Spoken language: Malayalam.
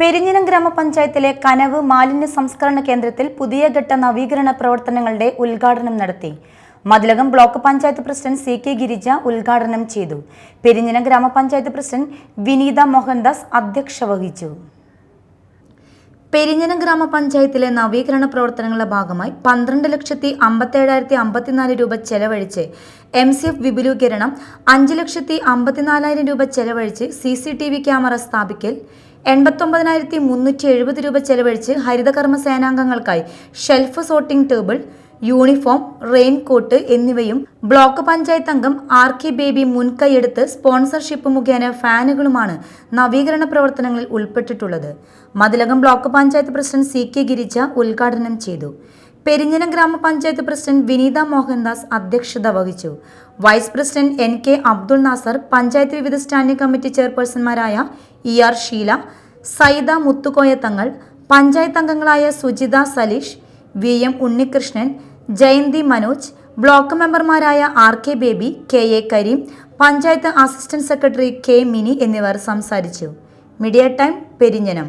പെരിഞ്ഞിനം ഗ്രാമപഞ്ചായത്തിലെ കനവ് മാലിന്യ സംസ്കരണ കേന്ദ്രത്തിൽ പുതിയ ഘട്ട നവീകരണ പ്രവർത്തനങ്ങളുടെ ഉദ്ഘാടനം നടത്തി. Mathilakam block panchayat president C K Girija ഉദ്ഘാടനം ചെയ്തു. പെരിഞ്ഞിനം ഗ്രാമപഞ്ചായത്ത് പ്രസിഡന്റ് വിനീത മോഹൻദാസ് അധ്യക്ഷ വഹിച്ചു. പെരിഞ്ഞനം ഗ്രാമപഞ്ചായത്തിലെ നവീകരണ പ്രവർത്തനങ്ങളുടെ ഭാഗമായി പന്ത്രണ്ട് ലക്ഷത്തി അമ്പത്തേഴായിരത്തി അമ്പത്തിനാല് രൂപ ചെലവഴിച്ച് എം സി എഫ് വിപുലീകരണം അഞ്ച് ലക്ഷത്തി അമ്പത്തിനാലായിരം രൂപ ചെലവഴിച്ച് C C T V camera സ്ഥാപിക്കൽ എൺപത്തൊമ്പതിനായിരത്തി മുന്നൂറ്റി എഴുപത് രൂപ ചെലവഴിച്ച് ഹരിതകർമ്മ സേനാംഗങ്ങൾക്കായി shelf sorting table uniform raincoat എന്നിവയും ബ്ലോക്ക് പഞ്ചായത്ത് അംഗം ആർ കെ ബേബി മുൻകൈയെടുത്ത് സ്പോൺസർഷിപ്പ് മുഖേന ഫാനുകളുമാണ് നവീകരണ പ്രവർത്തനങ്ങളിൽ ഉൾപ്പെട്ടിട്ടുള്ളത്. Mathilakam block panchayat president C K Girija ഉദ്ഘാടനം ചെയ്തു. പെരിഞ്ഞനം ഗ്രാമപഞ്ചായത്ത് പ്രസിഡന്റ് വിനീത മോഹൻദാസ് അധ്യക്ഷത വഹിച്ചു. Vice president N K Abdul Nasar panchayat വിവിധ സ്റ്റാൻഡിംഗ് കമ്മിറ്റി ചെയർപേഴ്സൺമാരായ ഇ ആർ ഷീല സൈദ മുത്തുകോയ തങ്ങൾ പഞ്ചായത്ത് അംഗങ്ങളായ Sujitha Saleesh V M Unnikrishnan Jayanthi Manoj block മെമ്പർമാരായ R K Baby K A Kareem panchayat assistant secretary K Mini എന്നിവർ സംസാരിച്ചു. Media time Perinjanam.